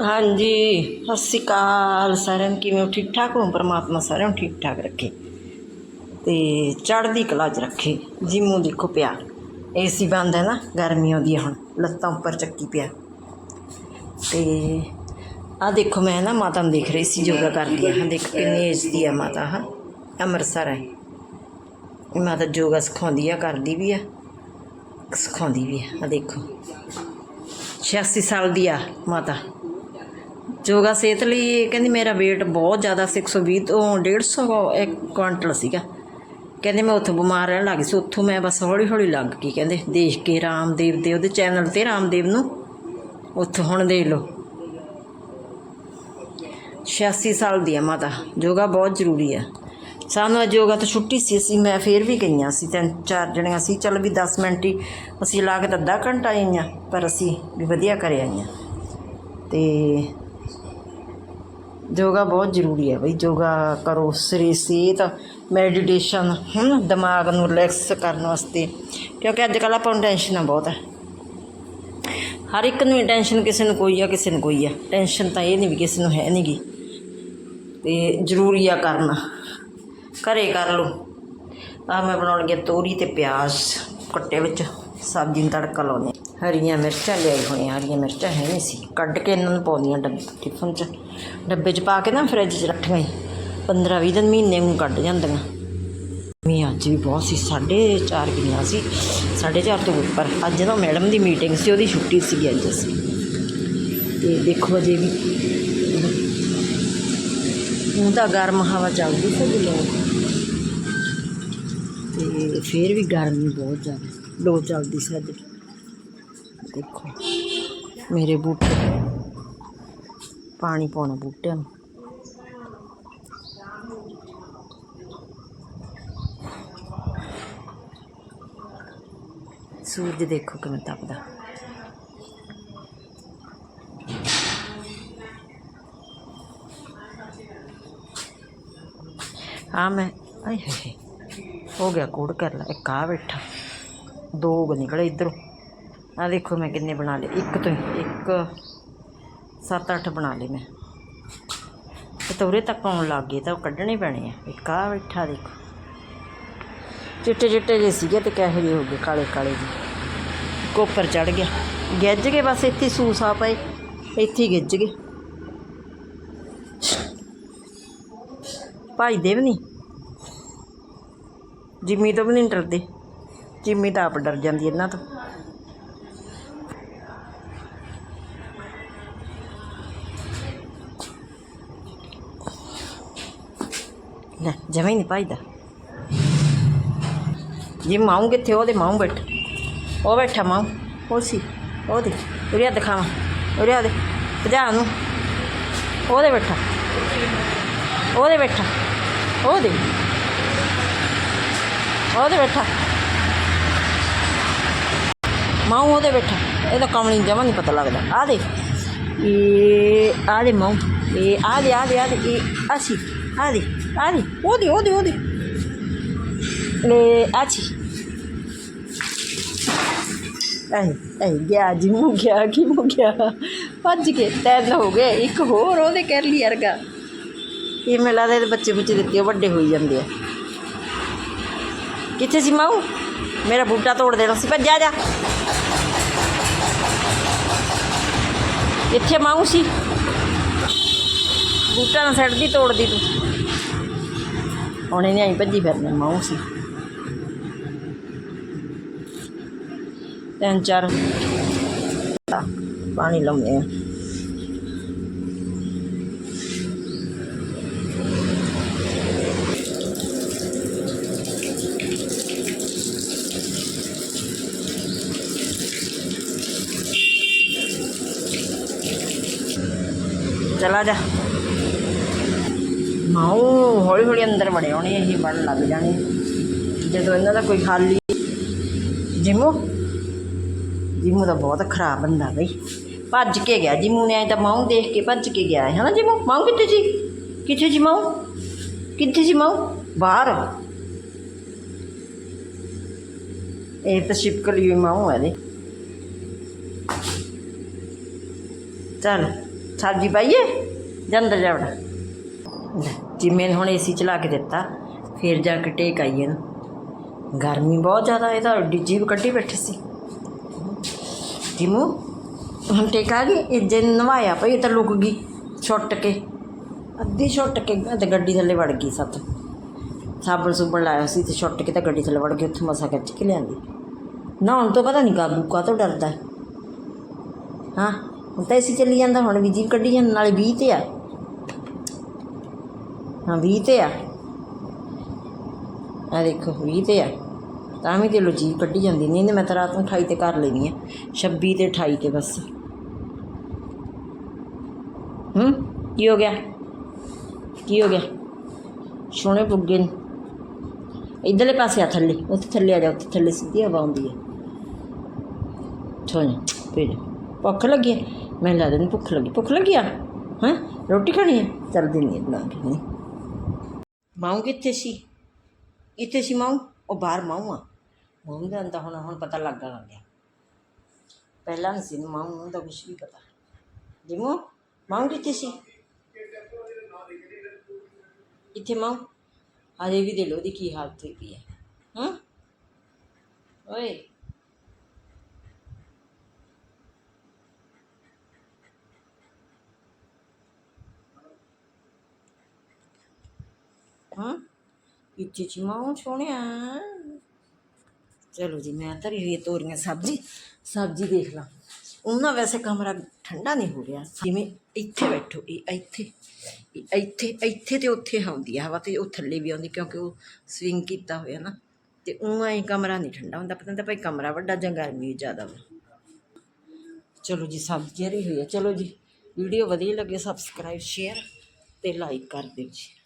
ਹਾਂਜੀ ਸਤਿ ਸ਼੍ਰੀ ਅਕਾਲ ਸਾਰਿਆਂ ਨੂੰ ਕਿਵੇਂ ਹੋ ਠੀਕ ਠਾਕ ਹੋ ਪਰਮਾਤਮਾ ਸਾਰਿਆਂ ਨੂੰ ਠੀਕ ਠਾਕ ਰੱਖੇ ਤੇ ਚੜ੍ਹਦੀ ਕਲਾ 'ਚ ਰੱਖੇ ਜਿਮੂ ਦੇਖੋ ਪਿਆ ਏਸੀ ਬੰਦ ਹੈ ਨਾ ਗਰਮੀ ਆਉਂਦੀ ਹੈ ਹੁਣ ਲੱਤਾਂ ਉੱਪਰ ਚੱਕੀ ਪਿਆ ਤੇ ਆ ਦੇਖੋ ਮੈਂ ਨਾ ਮਾਤਾ ਨੂੰ ਦੇਖ ਰਹੀ ਸੀ ਯੋਗਾ ਕਰਦੀ ਆ ਹਾਂ ਦੇਖ ਕਿੰਨੀ ਏਜ ਦੀ ਆ ਮਾਤਾ ਹਾਂ ਅੰਮ੍ਰਿਤਸਰ ਹੈ ਇਹ ਮਾਤਾ ਯੋਗਾ ਸਿਖਾਉਂਦੀ ਆ ਕਰਦੀ ਵੀ ਆ ਸਿਖਾਉਂਦੀ ਵੀ ਆ ਆ ਦੇਖੋ 86 ਸਾਲ ਦੀ ਆ ਮਾਤਾ ਯੋਗਾ ਸਿਹਤ ਲਈ ਇਹ ਕਹਿੰਦੀ ਮੇਰਾ weight ਬਹੁਤ ਜ਼ਿਆਦਾ ਸੀ 120 ਤੋਂ 150 ਇੱਕ ਕੁਆਂਟਲ ਸੀਗਾ। ਕਹਿੰਦੇ ਮੈਂ ਉੱਥੋਂ ਬਿਮਾਰ ਰਹਿਣ ਲੱਗ ਗਈ ਸੀ, ਉੱਥੋਂ ਮੈਂ ਬਸ ਹੌਲੀ ਹੌਲੀ ਲੱਗ ਗਈ ਕਹਿੰਦੇ। ਦੇਖ ਕੇ ਰਾਮਦੇਵ ਦੇ ਉਹਦੇ ਚੈਨਲ ਤੇ ਰਾਮਦੇਵ ਨੂੰ ਉੱਥੋਂ ਹੁਣ ਦੇਖ ਲਓ। 86 ਸਾਲ ਦੀ ਆ ਮਾਤਾ ਯੋਗਾ ਬਹੁਤ ਜ਼ਰੂਰੀ ਆ। ਸਾਨੂੰ ਅੱਜ ਯੋਗਾ ਤੋਂ ਛੁੱਟੀ ਸੀ, ਅਸੀਂ ਮੈਂ ਫੇਰ ਵੀ ਗਈਆਂ ਸੀ, ਤਿੰਨ ਚਾਰ ਜਣੀਆਂ ਸੀ, ਚਲ ਵੀ 10 ਮਿੰਟ ਹੀ, ਅਸੀਂ ਲਾ ਕੇ ਤਾਂ ਅੱਧਾ ਘੰਟਾ ਆਈਆਂ, ਪਰ ਅਸੀਂ ਵੀ ਵਧੀਆ ਕਰੇ ਆਈਆਂ। ਤੇ ਯੋਗਾ ਬਹੁਤ ਜ਼ਰੂਰੀ ਹੈ ਬਈ, ਯੋਗਾ ਕਰੋ, ਸਰੀਰ ਸਿਹਤ ਮੈਡੀਟੇਸ਼ਨ ਹਮ ਦਿਮਾਗ ਨੂੰ ਰਿਲੈਕਸ ਕਰਨ ਵਾਸਤੇ, ਕਿਉਂਕਿ ਅੱਜ ਕੱਲ੍ਹ ਆਪਾਂ ਨੂੰ ਟੈਨਸ਼ਨਾਂ ਬਹੁਤ। ਹੈ ਹਰ ਇੱਕ ਨੂੰ ਟੈਨਸ਼ਨ ਕਿਸੇ ਨੂੰ ਕੋਈ ਆ, ਕਿਸੇ ਨੂੰ ਕੋਈ ਆ। ਟੈਨਸ਼ਨ ਤਾਂ ਇਹ ਨਹੀਂ ਵੀ ਕਿਸੇ ਨੂੰ ਹੈ ਨਹੀਂਗੀ ਤੇ ਜ਼ਰੂਰੀ ਆ ਕਰਨਾ। ਘਰੇ ਕਰ ਲਓ। ਆ ਮੈਂ ਬਣਾਉਣ ਗਿਆ ਤੋਰੀ ਤੇ ਪਿਆਜ਼ ਕੱਟੇ ਵਿੱਚ, ਸਬਜ਼ੀ ਨੂੰ ਤੜਕਾ ਲਾਉਣੇ ਹਰੀਆਂ ਮਿਰਚਾਂ ਲਿਆਈ ਹੋਈਆਂ, ਹਰੀਆਂ ਮਿਰਚਾਂ ਹੈ ਨਹੀਂ ਸੀ। ਕੱਢ ਕੇ ਇਹਨਾਂ ਨੂੰ ਪਾਉਂਦੀਆਂ ਡੱਬੇ ਟਿਫਨ 'ਚ। ਡੱਬੇ 'ਚ ਪਾ ਕੇ ਨਾ ਫਰਿੱਜ 'ਚ ਰੱਖੀਆਂ 15 20 ਦਿਨ ਮਹੀਨੇ ਨੂੰ ਕੱਢ ਜਾਂਦੀਆਂ। ਮੀ ਅੱਜ ਵੀ ਬਹੁਤ ਸੀ 4.5 ਕਿੰਨਾ ਸੀ 4.5 ਤੋਂ ਉੱਪਰ। ਅੱਜ ਨਾ ਮੈਡਮ ਦੀ ਮੀਟਿੰਗ ਸੀ, ਉਹਦੀ ਛੁੱਟੀ ਸੀ ਅੱਜ ਅਸੀਂ। ਤੇ ਦੇਖੋ ਅਜੇ ਵੀ। ਹੁਣ ਤਾਂ ਗਰਮ ਹਵਾ ਚੱਲਦੀ ਸੀ ਜਿਵੇਂ ਤੇ ਫੇਰ ਵੀ ਗਰਮੀ ਬਹੁਤ ਜ਼ਿਆਦਾ। ਲੋ ਚੱਲਦੀ ਸੀ ਅੱਜ। ਦੇਖੋ। ਮੇਰੇ ਬੂਟੇ। ਪਾਣੀ ਪਾਉਣਾ ਬੂਟਿਆਂ ਨੂੰ। ਸੂਰਜ ਦੇਖੋ ਕਿਵੇਂ ਤਪਦਾ। ਆ ਮੈਂ, ਆਏ ਹਾਏ, ਹੋ ਗਿਆ ਕੋਡ ਕਰ ਲਾ, ਇੱਕ ਆ ਬੈਠਾ। ਦੋ ਗ ਨਿਕਲੇ ਇਧਰੋਂ। ਆ ਦੇਖੋ ਮੈਂ ਕਿੰਨੇ ਬਣਾ ਲਏ। ਇੱਕ ਤੋਂ ਹੀ, ਇੱਕ ਸੱਤ ਅੱਠ ਬਣਾ ਲਏ ਮੈਂ। ਕਤੋਰੇ ਤੱਕ ਆਉਣ ਲੱਗ ਗਏ ਤਾਂ ਉਹ ਕੱਢਣੇ ਪੈਣੇ ਆ। ਇੱਕ ਆ ਬੈਠਾ ਦੇਖੋ। ਚਿੱਟੇ ਚਿੱਟੇ ਜਿਹੇ ਸੀਗੇ ਤੇ ਕਿਹੋ ਜਿਹੇ ਹੋ ਗਏ ਕਾਲੇ ਕਾਲੇ ਜਿਹੇ। ਕੋਪਰ ਚੜ ਗਿਆ। ਗਿੱਜ ਗਏ ਬਸ ਇੱਥੇ ਸੂਸ ਆ ਪਏ। ਇੱਥੇ ਹੀ ਗਿੱਜ ਗਏ। ਭਾਈ ਦੇ ਵੀ ਨਹੀਂ। ਜਿੰਮੀ ਤੋਂ ਵੀ ਨਹੀਂ ਡਰਦੇ। ਜਿੰਮੀ ਤਾਂ ਆਪ ਡਰ ਜਾਂਦੀ ਇਹਨਾਂ ਤੋਂ। ਲੈ ਜਮਾ ਹੀ ਨਹੀਂ ਪਾਈਦਾ ਜੇ ਮਾਉਂ ਕਿੱਥੇ, ਉਹਦੇ ਮਾਉਂ ਬੈਠ। ਉਹ ਬੈਠਾ ਮਾਉਂ ਉਹ ਸੀ ਉਹਦੇ ਉਰਿਆ ਦਿਖਾਵਾਂ ਉਰਿਆ ਦੇ, ਭਜਾ ਨੂੰ ਉਹਦੇ ਬੈਠਾ ਉਹਦੇ ਬੈਠਾ ਉਹਦੇ ਉਹਦੇ ਬੈਠਾ। ਮਾਉ ਉਹਦੇ ਬੈਠਾ, ਇਹਦਾ ਕਮਲੀ ਜਮਾ ਨਹੀਂ ਪਤਾ ਲੱਗਦਾ। ਆ ਦੇ। ਇਹ, ਆ ਦੇ ਮਾਉ ਇਹ, ਆ ਦੇ ਆ ਦੇ ਆ ਦੇ, ਇਹ ਆਸੀ ਆ ਦੇ ਆ ਦੇ ਉਹਦੇ ਉਹਦੇ ਉਹਦੇ। ਲੈ ਆਚੀ ਗਿਆ, ਜੀ ਮੂ ਗਿਆ, ਕੀ ਮੂ ਗਿਆ। ਭੱਜ ਕੇ ਤਿੰਨ ਹੋ ਗਏ, ਇੱਕ ਹੋਰ ਉਹਦੇ ਕਰ ਲਈ ਅਰਗਾ ਇਹ ਮੈਨੂੰ ਲੱਗਦਾ ਬੱਚੇ ਬੁੱਚੇ ਦਿੱਤੇ ਵੱਡੇ ਹੋਈ ਜਾਂਦੇ ਆ। ਕਿੱਥੇ ਸੀ ਮਾਊ? ਮੇਰਾ ਬੂਟਾ ਤੋੜ ਦੇਣਾ ਸੀ, ਭੱਜਾ ਜਾ। ਇੱਥੇ ਮਾਊ ਸੀ। ਬੂਟਾ ਨਾ ਸੜਦੀ ਤੋੜਦੀ ਤੂੰ। ਉਹਨੇ ਨਹੀਂ ਆਈ ਭੱਜੀ ਫਿਰਨਾ ਮਾਊ ਸੀ। ਤਿੰਨ ਚਾਰ ਪਾਣੀ ਲਾਉਂਦੇ ਆ। ਚਲਾ ਜਾ ਮਾਓ ਹੌਲੀ ਹੌਲੀ ਅੰਦਰ ਵੜੇ ਹੋਣੇ ਇਹ ਬਣ ਲੱਗ ਜਾਣੇ ਜਦੋਂ ਇਹਨਾਂ ਦਾ ਕੋਈ ਖਾਲੀ ਜਿਮੂ? ਜਿਮੂ ਦਾ ਬਹੁਤ ਖਰਾਬ ਬੰਦਾ ਬਈ। ਭੱਜ ਕੇ ਗਿਆ ਜਿਮੂ ਨੇ ਆਏ ਤਾਂ ਮਾਉ ਦੇਖ ਕੇ ਭੱਜ ਕੇ ਗਿਆ ਹੈ ਨਾ ਜਿਮੂ? ਮਾਉ ਕਿੱਥੇ ਜੀ ਕਿੱਥੇ ਜੀ ਮਾਉ ਕਿੱਥੇ ਜੀ ਮਾਉ ਬਾਹਰ। ਇਹ ਤਾਂ ਛਿਪਕਲੀ ਹੋਈ ਮਾਉ ਹੈ ਦੇ ਚੱਲ, ਸਬਜ਼ੀ ਪਾਈਏ ਜਾਂ ਅੰਦਰ ਜਾ ਜਿਵੇਂ ਹੁਣ ਏਸੀ ਚਲਾ ਕੇ ਦਿੱਤਾ, ਫਿਰ ਜਾ ਕੇ ਟੇਕ ਆਈ ਇਹਨੂੰ। ਗਰਮੀ ਬਹੁਤ ਜ਼ਿਆਦਾ ਇਹ ਤਾਂ ਏਡੀ ਜੀਭ ਕੱਢੀ ਬੈਠੀ ਸੀ। ਜਿਮੂ, ਹੁਣ ਟੇਕ ਆ ਗਈ, ਇਹ ਜੇ ਨਵਾਇਆ ਪਈ ਇਹ ਤਾਂ ਲੁਕ ਗਈ ਛੁੱਟ ਕੇ। ਅੱਧੀ ਛੁੱਟ ਕੇ ਤੇ ਗੱਡੀ ਥੱਲੇ ਵੜ ਗਈ ਸੱਤ। ਸਾਬਣ ਸੁਬਣ ਲਾਇਆ ਸੀ ਤੇ ਛੁੱਟ ਕੇ ਤਾਂ ਗੱਡੀ ਥੱਲੇ ਵੜ ਗਈ, ਉੱਥੋਂ ਮਸਾ ਖਿੱਚ ਕੇ ਲਿਆਂਦੀ। ਨਹਾਉਣ ਤੋਂ ਪਤਾ ਨਹੀਂ ਕਾਬੂ ਕਾ ਤੋਂ ਡਰਦਾ। ਹਾਂ, ਹੁਣ ਤਾਂ ਏਸੀ ਚੱਲੀ ਜਾਂਦਾ, ਹੁਣ ਵੀ ਜੀਭ ਕੱਢੀ ਜਾਂ ਨਾਲੇ 20 ਤੇ ਆ। ਹਾਂ 20 ਤੇ ਆ। ਆ ਦੇਖੋ 20 ਤੇ ਆ। ਤਾਂ ਵੀ ਤੇ ਲੋ ਕੱਢੀ ਜਾਂਦੀ ਨਹੀਂ ਤੇ ਮੈਂ ਤਾਂ ਰਾਤ ਨੂੰ 28 ਤੇ ਕਰ ਲੈਣੀ ਆ। 26 ਤੇ 28 ਤੇ ਬਸ। ਹੂੰ, ਕੀ ਹੋ ਗਿਆ? ਕੀ ਹੋ ਗਿਆ? ਸੋਹਣੇ ਪੁੱਗੇ ਨੇ। ਇਧਰਲੇ ਪਾਸੇ ਆ, ਥੱਲੇ। ਉੱਥੇ ਥੱਲੇ ਆ ਜਾ, ਉੱਥੇ ਥੱਲੇ ਸਿੱਧੀ ਹਵਾ ਆਉਂਦੀ ਹੈ ਛੋਣ ਫਿਰ ਭੁੱਖ ਲੱਗੀ ਮੈਂ ਲਾ ਦੇਣੀ ਭੁੱਖ ਲੱਗੀ। ਭੁੱਖ ਲੱਗੀ ਆ? ਹਾਂ? ਰੋਟੀ ਖਾਣੀ ਹੈ ਚੱਲ ਦਿੰਦੀ ਹਾਂ ਬਣਾ ਕੇ। ਨਹੀਂ ਮਾਉ ਕਿੱਥੇ ਸੀ? ਇੱਥੇ ਸੀ ਮਾਊ? ਉਹ ਬਾਹਰ ਮਾਊ ਆ। ਮਾਉ ਦਾ ਤਾਂ ਹੁਣ ਹੁਣ ਪਤਾ ਲੱਗਣ ਲੱਗ ਗਿਆ। ਪਹਿਲਾਂ ਨਹੀਂ ਸੀ, ਮਾਊ ਨੂੰ ਤਾਂ ਕੁਝ ਵੀ ਪਤਾ। ਜਿਮੋ ਮਾਉ ਕਿੱਥੇ ਸੀ? ਇੱਥੇ ਮਾਉ ਅਜੇ ਵੀ ਦੇ ਲੋ ਦੀ ਕੀ ਹਾਲਤ ਹੋਈ ਪਈ ਹੈ। ਹਾਂ? ਓਏ। ਹਾਂ? ਇੱਥੇ ਚਿਮਾਉ ਸੋਹਣਿਆ। ਚਲੋ ਜੀ, ਮੈਂ ਧਰੀ ਹੋਈ ਤੋਰੀਆਂ, ਸਬਜ਼ੀ ਸਬਜ਼ੀ ਦੇਖ ਲਾਂ। ਉਹਨਾਂ ਵੈਸੇ ਕਮਰਾ ਠੰਡਾ ਨਹੀਂ ਹੋ ਰਿਹਾ। ਜਿਵੇਂ ਇੱਥੇ ਬੈਠੋ, ਇਹ ਇੱਥੇ ਇੱਥੇ ਇੱਥੇ ਤੇ ਉੱਥੇ ਆਉਂਦੀ ਆ ਹਵਾ ਤੇ ਉਹ ਥੱਲੇ ਵੀ ਆਉਂਦੀ ਕਿਉਂਕਿ ਉਹ ਸਵਿੰਗ ਕੀਤਾ ਹੋਇਆ ਨਾ। ਤੇ ਉਹਾਂ ਹੀ ਕਮਰਾ ਨਹੀਂ ਠੰਡਾ ਹੁੰਦਾ। ਪਤਾ ਨਹੀਂ ਭਾਈ ਕਮਰਾ ਵੱਡਾ ਜਾਂ ਗਰਮੀ ਜ਼ਿਆਦਾ ਵਾ। ਚਲੋ ਜੀ, ਸਬਜ਼ੀ ਹਰੀ ਹੋਈ ਹੈ ਚਲੋ ਜੀ, ਵੀਡੀਓ ਵਧੀਆ ਲੱਗੇ, ਸਬਸਕ੍ਰਾਈਬ, ਸ਼ੇਅਰ ਤੇ ਲਾਈਕ ਕਰ ਦਿਓ ਜੀ।